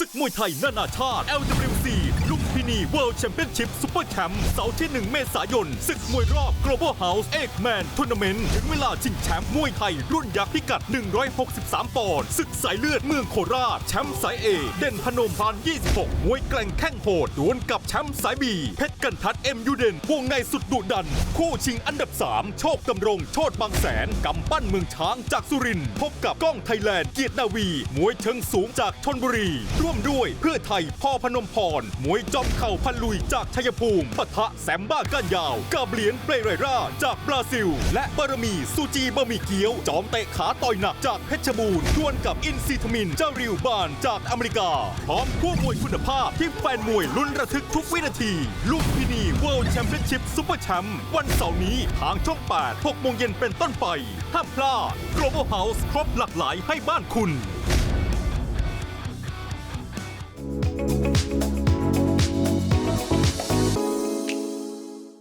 ศึกมวยไทยนานาชาติ LWC ลุมพินี World Championship Super Champ เสาร์ที่ 1 เมษายน ศึกมวยรอบ Global House e g g Man Tournament ถึงเวลาชิงแชมป์มวยไทย รุ่นยักษ์พิกัด 163 ปอนด์ศึกสายเลือดเมืองโคราช แชมป์สายเอเด่นพนมพาน 26 มวยแกล่งแข้งโหดดวลกับแชมป์สายบี เพชรกันทัดเอ็มยูเดนวงในสุดดุดัน คู่ชิงอันดับ 3 โชคดำรง โชดบางแสนกำปั้นเมืองช้างจากสุรินทร์พบกับก้องไทยแลนด์เกียรตินาวี มวยเชิงสูงจากชนบุรีร่วมด้วยเพื่อไทยพ่อพนมพร มวยจอมเข่าพันลุยจากชัยภูมิปะทะแซมบ้าก้านยาวกาเบลียนเปรเรราจากบราซิล และบารมีซูจีบะหมี่เกี๊ยว จอมเตะขาต่อยหนักจากเพชรบูรณ์ดวลกับอินซีทมินเจ้าริวบานจากอเมริกา พร้อมคู่มวยคุณภาพที่แฟนมวยลุ้นระทึกทุกวินาที ลุมพินี World Championship Super Champ วันเสาร์นี้ทางช่อง 8 6โมงเย็นเป็นต้นไปห้ามพลาด Global House ครบหลากหลายให้บ้านคุณ